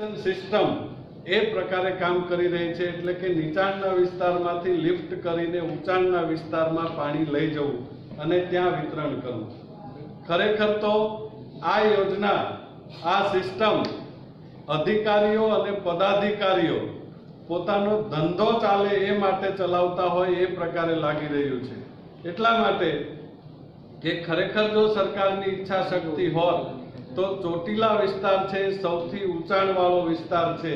System એ પ્રકારે કામ કરી રહી છે એટલે કે નીચાણના વિસ્તારમાંથી લિફ્ટ કરીને ઊંચાણના વિસ્તારમાં પાણી લઈ જવું અને ત્યાં વિતરણ કરવું. ખરેખર તો આ યોજના, આ સિસ્ટમ અધિકારીઓ અને પદાધિકારીઓ પોતાનો ધંધો ચાલે એ માટે ચલાવતા હોય એ પ્રકારે લાગી રહ્યું છે. એટલા માટે કે ખરેખર જો સરકારની ઈચ્છા શક્તિ હોત તો ચોટીલા વિસ્તાર છે, સૌથી ઊંચાણવાળો વિસ્તાર છે.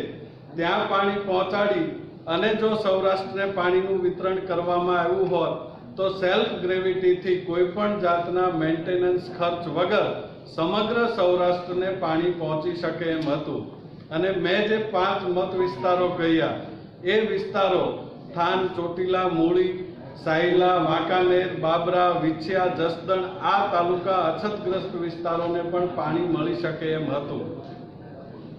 ત્યાં પાણી પહોંચાડી અને જો સૌરાષ્ટ્રને પાણીનું વિતરણ કરવામાં આવ્યું હોત, તો સેલ્ફ ગ્રેવિટીથી કોઈ પણ જાતના મેન્ટેનન્સ ખર્ચ વગર સમગ્ર સૌરાષ્ટ્રને પાણી પહોંચી શકે એમ હતું. અને મેં જે પાંચ મત વિસ્તારો કહ્યા, એ વિસ્તારો થાન, ચોટીલા, મૂળી સાયલા, વાંકાનેર, બાબરા, વિછિયા, જસદણ આ તાલુકા અછતગ્રસ્ત વિસ્તારોને પણ પાણી મળી શકે એમ હતું.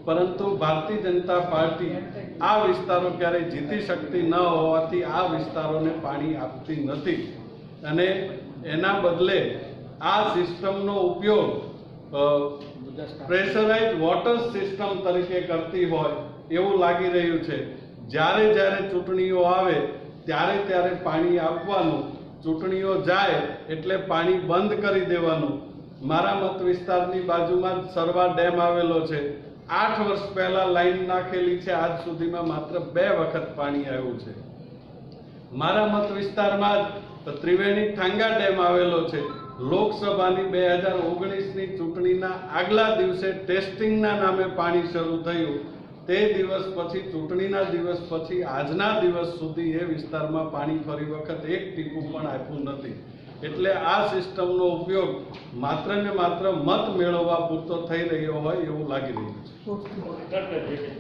પરંતુ ભારતીય જનતા પાર્ટી આ વિસ્તારો ક્યારેય જીતી શકતી ન હોવાથી આ વિસ્તારોને પાણી આપતી નથી. અને એના બદલે આ સિસ્ટમનો ઉપયોગ પ્રેશરાઇઝ વોટર સિસ્ટમ તરીકે કરતી હોય એવું લાગી રહ્યું છે. જ્યારે જ્યારે ચૂંટણીઓ આવે ત્યારે ત્યારે પાણી આપવાનું, ચૂંટણીઓ જાય એટલે પાણી બંધ કરી દેવાનું. મારા મત વિસ્તારની બાજુમાં સરવા ડેમ આવેલો છે. આઠ વર્ષ પહેલા લાઈન નાખેલી છે. આજ સુધીમાં માત્ર બે વખત પાણી આવ્યું છે. મારા મત વિસ્તારમાં ત્રિવેણી ઠાંગા ડેમ આવેલો છે. લોકસભાની બે હજાર ઓગણીસની ચૂંટણીના આગલા દિવસે ટેસ્ટિંગના નામે પાણી શરૂ થયું. તે દિવસ પછી ચૂંટણીના દિવસ પછી આજના દિવસ સુધી એ વિસ્તારમાં પાણી ફરી વખત એક ટીપું પણ આપ્યું નથી. એટલે આ સિસ્ટમનો ઉપયોગ માત્ર ને માત્ર મત મેળવવા પૂરતો થઈ રહ્યો હોય એવું લાગી રહ્યું છે.